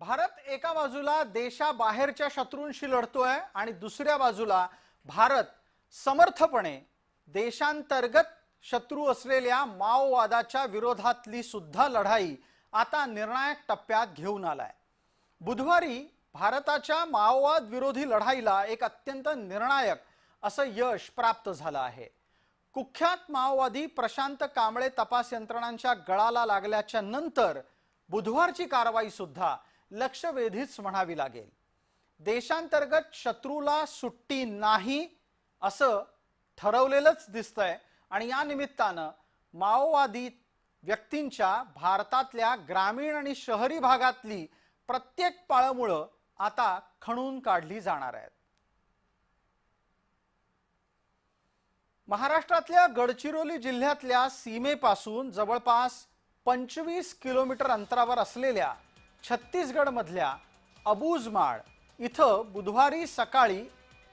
भारत एका बाजूला देशाबाहेरच्या शत्रूंशी लढतोय आणि दुसऱ्या बाजूला भारत समर्थपणे देशांतर्गत शत्रू असलेल्या माओवादाच्या विरोधातली सुद्धा लढाई आता निर्णायक टप्प्यात घेऊन आलाय. बुधवारी भारताच्या माओवाद विरोधी लढाईला एक अत्यंत निर्णायक असं यश प्राप्त झालं आहे. कुख्यात माओवादी प्रशांत कांबळे तपास यंत्रणांच्या गळाला लागल्याच्या नंतर बुधवारची कारवाई सुद्धा लक्षवेधीच म्हणावी लागेल. देशांतर्गत शत्रूला सुट्टी नाही असं ठरवलेलंच दिसतंय आणि या निमित्तानं माओवादी व्यक्तींच्या भारतातल्या ग्रामीण आणि शहरी भागातली प्रत्येक पाळमुळं आता खणून काढली जाणार आहेत. महाराष्ट्रातल्या गडचिरोली जिल्ह्यातल्या सीमेपासून जवळपास पंचवीस किलोमीटर अंतरावर असलेल्या छत्तीसगडमधल्या अबुजमाळ इथं बुधवारी सकाळी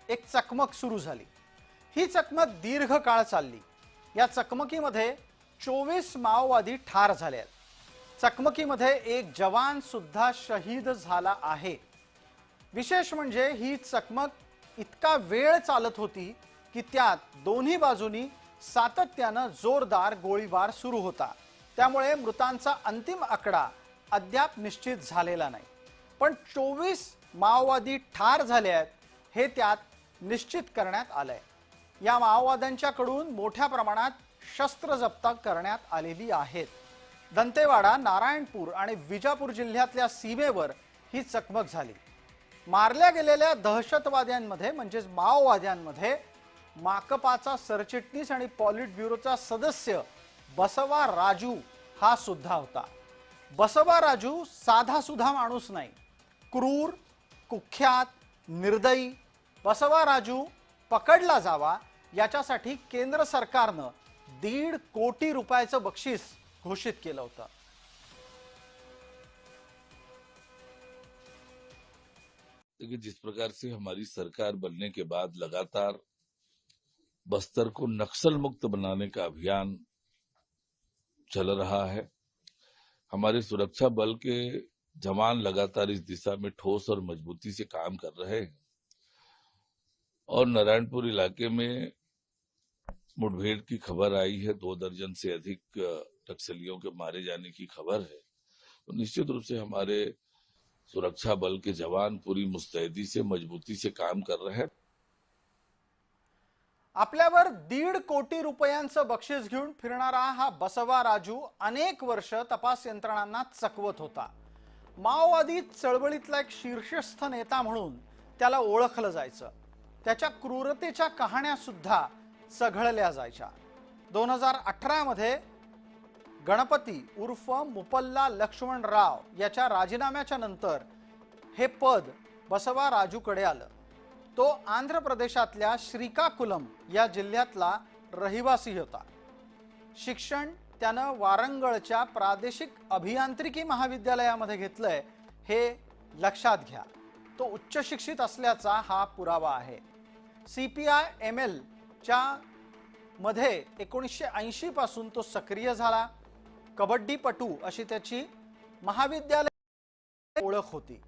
एक चकमक सुरू झाली. ही चकमक दीर्घ काळ चालली. या चकमकीमध्ये चोवीस माओवादी ठार झाले आहेत. चकमकीमध्ये एक जवान सुद्धा शहीद झाला आहे. विशेष म्हणजे ही चकमक इतका वेळ चालत होती की त्यात दोन्ही बाजूनी सातत्यानं जोरदार गोळीबार सुरू होता. त्यामुळे मृतांचा अंतिम आकडा अद्याप निश्चित झालेला नाही. पण चोवीस माओवादी ठार झाले आहेत हे त्यात निश्चित करण्यात आलं आहे या माओवाद्यांच्याकडून मोठ्या प्रमाणात शस्त्र जप्त करण्यात आलेली आहेत. दंतेवाडा नारायणपूर आणि विजापूर जिल्ह्यातल्या सीमेवर ही चकमक झाली. मारल्या गेलेल्या दहशतवाद्यांमध्ये म्हणजेच माओवाद्यांमध्ये माकपाचा सरचिटणीस आणि पॉलिट ब्युरोचा सदस्य बसवा राजू हा सुद्धा होता. बसवा राजू साधा सुद्धा माणूस नाही. क्रूर कुख्यात निर्दयी. बसवा राजू पकडला जावा. याच्यासाठी केंद्र सरकारनं दीड कोटी रुपयाचं बक्षीस घोषित केलं होतं. देखिए जिस प्रकार से हमारी सरकार बनने के बाद लगातार बस्तर को नक्सल मुक्त बनाने का अभियान चल रहा है हमारे सुरक्षा बल के जवान लगातार इस दिशा में ठोस और मजबूती से काम कर रहे हैं। और नारायणपुर इलाके में मुठभेड़ की खबर आई है, दो दर्जन से अधिक नक्सलियों के मारे जाने की खबर है। तो निश्चित रूप से हमारे सुरक्षा बल के जवान पूरी मुस्तैदी से, मजबूती से काम कर रहे हैं। आपल्यावर दीड कोटी रुपयांचं बक्षीस घेऊन फिरणारा हा बसवा राजू अनेक वर्ष तपास यंत्रणांना चकवत होता. माओवादी चळवळीतला एक शीर्षस्थ नेता म्हणून त्याला ओळखलं जायचं. त्याच्या क्रूरतेच्या कहाण्या सुद्धा चघळल्या जायच्या. दोन हजार अठरामध्ये गणपती उर्फ मुपल्ला लक्ष्मण राव याच्या राजीनाम्याच्या नंतर हे पद बसवा राजूकडे आलं. तो आंध्र प्रदेशातल्या श्रीकाकुलम या जिल्ह्यातला रहिवासी होता. शिक्षण त्यानं वारंगळच्या प्रादेशिक अभियांत्रिकी महाविद्यालयामध्ये घेतलंय हे लक्षात घ्या. तो उच्च शिक्षित असल्याचा हा पुरावा आहे. सी पी आय एम एलच्या मध्ये एकोणीसशे ऐंशीपासून तो सक्रिय झाला. कबड्डीपटू अशी त्याची महाविद्यालय ओळख होती.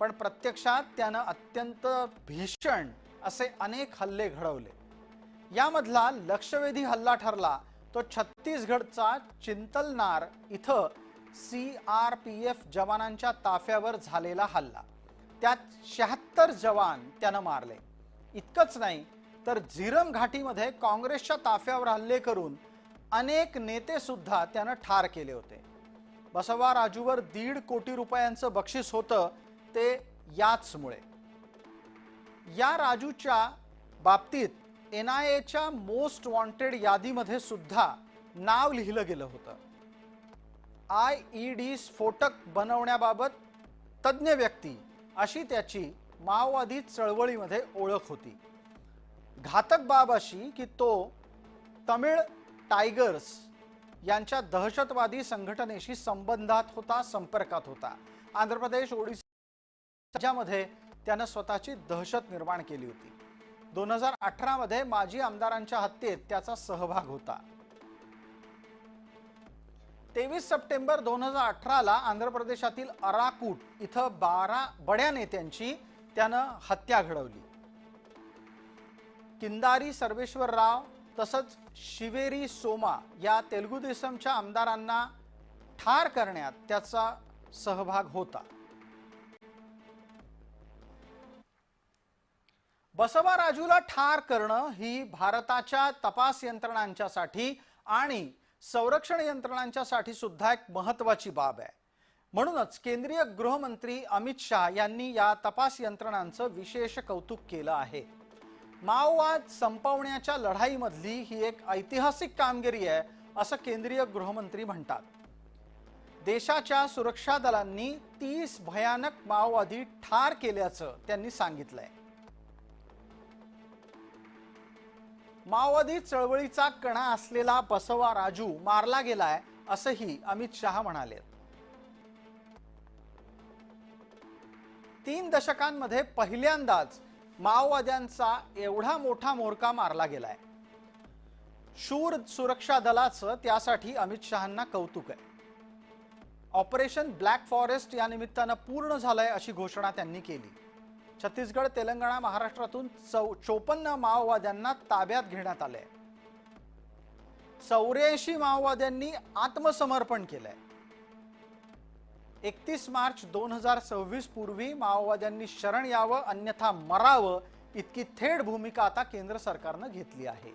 पण प्रत्यक्षात त्यानं अत्यंत भीषण असे अनेक हल्ले घडवले. यामधला लक्षवेधी हल्ला ठरला तो छत्तीसगडचा चिंतलनार इथं सी आर पी एफ जवानांच्या ताफ्यावर झालेला हल्ला. त्यात शहात्तर जवान त्यानं मारले. इतकंच नाही तर झिरम घाटीमध्ये काँग्रेसच्या ताफ्यावर हल्ले करून अनेक नेते सुद्धा त्यानं ठार केले होते. बसवा राजूवर दीड कोटी रुपयांचं बक्षीस होतं ते याचमुळे. या राजूच्या बाबतीत एन आय एच्या मोस्ट वॉन्टेड यादीमध्ये सुद्धा नाव लिहिलं गेलं होतं. आय ई डी स्फोटक बनवण्याबाबत तज्ज्ञ व्यक्ती अशी त्याची माओवादी चळवळीमध्ये ओळख होती. घातक बाब अशी की तो तमिळ टायगर्स यांच्या दहशतवादी संघटनेशी संबंधात होता संपर्कात होता. आंध्र प्रदेश ओडिशा राज्यामध्ये त्यानं स्वतःची दहशत निर्माण केली होती. दोन हजार अठरामध्ये माजी आमदारांच्या हत्येत त्याचा सहभाग होता. तेवीस सप्टेंबर दोन हजार अठराला आंध्र प्रदेशातील अराकूट इथं बारा बड्या नेत्यांची त्यानं हत्या घडवली. किंदारी सर्वेश्वर राव तसंच शिवेरी सोमा या तेलुगू देसमच्या आमदारांना ठार करण्यात त्याचा सहभाग होता. बसवा राजूला ठार करणं ही भारताच्या तपास यंत्रणांच्यासाठी आणि संरक्षण यंत्रणांच्यासाठी सुद्धा एक महत्वाची बाब आहे. म्हणूनच केंद्रीय गृहमंत्री अमित शहा यांनी या तपास यंत्रणांचं विशेष कौतुक केलं आहे. माओवाद संपवण्याच्या लढाईमधली ही एक ऐतिहासिक कामगिरी आहे असं केंद्रीय गृहमंत्री म्हणतात. देशाच्या सुरक्षा दलांनी तीस भयानक माओवादी ठार केल्याचं त्यांनी सांगितलंय. माओवादी चळवळीचा कणा असलेला बसवा राजू मारला गेलाय असंही अमित शहा म्हणाले. तीन दशकांमध्ये पहिल्यांदाच माओवाद्यांचा एवढा मोठा मोरका मारला गेलाय. शूर सुरक्षा दलाचं त्यासाठी अमित शहांना कौतुक आहे. ऑपरेशन ब्लॅक फॉरेस्ट या निमित्तानं पूर्ण झालंय अशी घोषणा त्यांनी केली. छत्तीसगड तेलंगणा महाराष्ट्रातून चौ चोपन्न माओवाद्यांना ताब्यात घेण्यात आले चौऱ्याऐंशी माओवाद्यांनी आत्मसमर्पण केलंय. एकतीस मार्च दोन हजार सव्वीस पूर्वी माओवाद्यांनी शरण यावं अन्यथा मरावं इतकी थेट भूमिका आता केंद्र सरकारनं घेतली आहे.